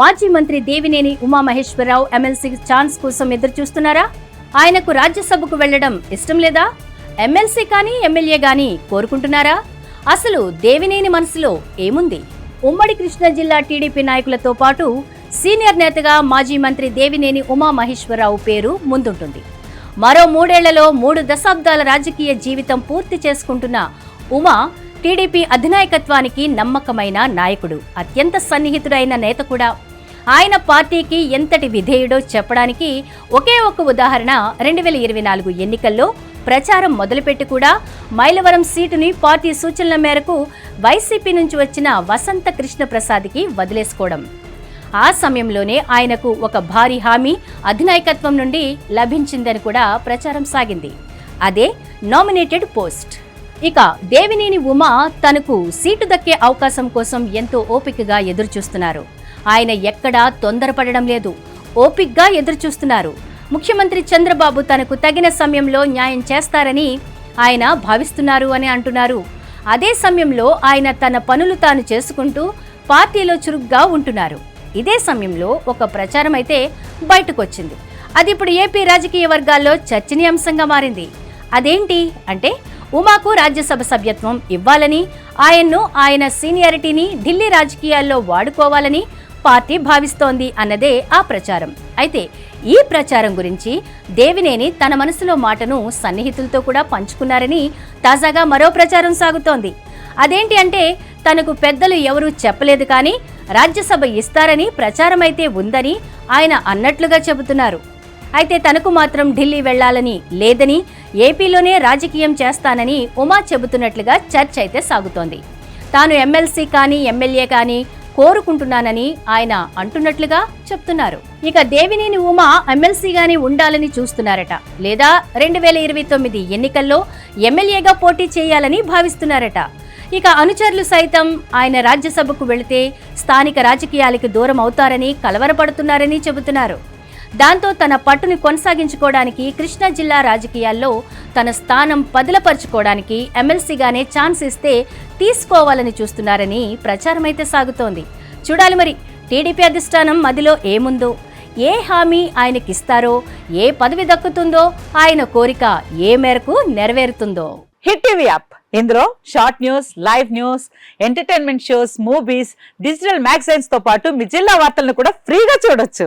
మాజీ మంత్రి Devineni Umamaheswararao MLC chance కోసం ఎదురు చూస్తున్నారా ఆయనకు రాజ్యసభకు వెళ్ళడం ఇష్టం లేదా? ఎమ్మెల్సీ కానీ ఎమ్మెల్యే కానీ కోరుకుంటున్నారా? అసలు దేవినేని మనసులో ఏముంది? ఉమ్మడి కృష్ణా జిల్లా టీడీపీ నాయకులతో పాటు సీనియర్ నేతగా మాజీ మంత్రి దేవినేని ఉమామహేశ్వరరావు పేరు ముందుంటుంది. మరో మూడేళ్ళలో మూడు దశాబ్దాల రాజకీయ జీవితం పూర్తి చేసుకుంటున్న ఉమా టీడీపీ అధినాయకత్వానికి నమ్మకమైన నాయకుడు. అత్యంత సన్నిహితుడైన నేత కూడా ఆయన పార్టీకి ఎంతటి విధేయుడో చెప్పడానికి ఒకే ఒక ఉదాహరణ రెండు వేల ఇరవై నాలుగు ఎన్నికల్లో ప్రచారం మొదలుపెట్టి కూడా మైలవరం సీటుని పార్టీ సూచనల మేరకు వైసీపీ నుంచి వచ్చిన వసంత కృష్ణ ప్రసాద్కి వదిలేసుకోవడం. ఆ సమయంలోనే ఆయనకు ఒక భారీ హామీ అధినాయకత్వం నుండి లభించిందని కూడా ప్రచారం సాగింది. అదే నామినేటెడ్ పోస్ట్. ఇక దేవినేని ఉమా తనకు సీటు దక్కే అవకాశం కోసం ఎంతో ఓపికగా ఎదురుచూస్తున్నారు. ఆయన ఎక్కడా తొందరపడడం లేదు. ఓపిగ్గా ఎదురుచూస్తున్నారు. ముఖ్యమంత్రి చంద్రబాబు తనకు తగిన సమయంలో న్యాయం చేస్తారని ఆయన భావిస్తున్నారు అని అంటున్నారు. అదే సమయంలో ఆయన తన పనులు తాను చేసుకుంటూ పార్టీలో చురుగ్గా ఉంటున్నారు. ఇదే సమయంలో ఒక ప్రచారం అయితే బయటకొచ్చింది. అది ఇప్పుడు ఏపీ రాజకీయ వర్గాల్లో చర్చనీయాంశంగా మారింది. అదేంటి అంటే ఉమాకు రాజ్యసభ సభ్యత్వం ఇవ్వాలని ఆయన్ను ఆయన సీనియారిటీని ఢిల్లీ రాజకీయాల్లో వాడుకోవాలని పార్టీ భావిస్తోంది అన్నదే ఆ ప్రచారం. అయితే ఈ ప్రచారం గురించి దేవినేని తన మనసులో మాటను సన్నిహితులతో కూడా పంచుకున్నారని తాజాగా మరో ప్రచారం సాగుతోంది. అదేంటి అంటే తనకు పెద్దలు ఎవరూ చెప్పలేదు కానీ రాజ్యసభ ఇస్తారని ప్రచారమైతే ఉందని ఆయన అన్నట్లుగా చెబుతున్నారు. అయితే తనకు మాత్రం ఢిల్లీ వెళ్ళాలని లేదని ఏపీలోనే రాజకీయం చేస్తానని ఉమా చెబుతున్నట్లుగా చర్చ అయితే సాగుతోంది. తాను ఎమ్మెల్సీ కానీ ఎమ్మెల్యే కానీ కోరుకుంటున్నానని ఆయన అంటున్నట్లుగా చెప్తున్నారు. ఇక దేవినేని ఉమా ఎమ్మెల్సీగానే ఉండాలని చూస్తున్నారట. లేదా రెండు వేల ఇరవై తొమ్మిది ఎన్నికల్లో ఎమ్మెల్యేగా పోటీ చేయాలని భావిస్తున్నారట. ఇక అనుచరులు సైతం ఆయన రాజ్యసభకు వెళితే స్థానిక రాజకీయాలకు దూరం అవుతారని కలవరపడుతున్నారని చెబుతున్నారు. దాంతో తన పట్టుని కొనసాగించుకోవడానికి కృష్ణా జిల్లా రాజకీయాల్లో తన స్థానం పదిలపరుచుకోవడానికి ఎమ్మెల్సీగానే ఛాన్స్ ఇస్తే తీసుకోవాలని చూస్తున్నారని ప్రచారమైతే సాగుతోంది. చూడాలి మరి టీడీపీ అధిష్టానం మదిలో ఏముందో? ఏ హామీ ఆయనకిస్తారో? ఏ పదవి దక్కుతుందో? ఆయన కోరిక ఏ మేరకు నెరవేరుతుందో? Hit TV app. ఇందులో short news live news entertainment shows movies digital మ్యాగజైన్స్తో పాటు మీ జిల్లా వార్తలను కూడా ఫ్రీగా చూడొచ్చు.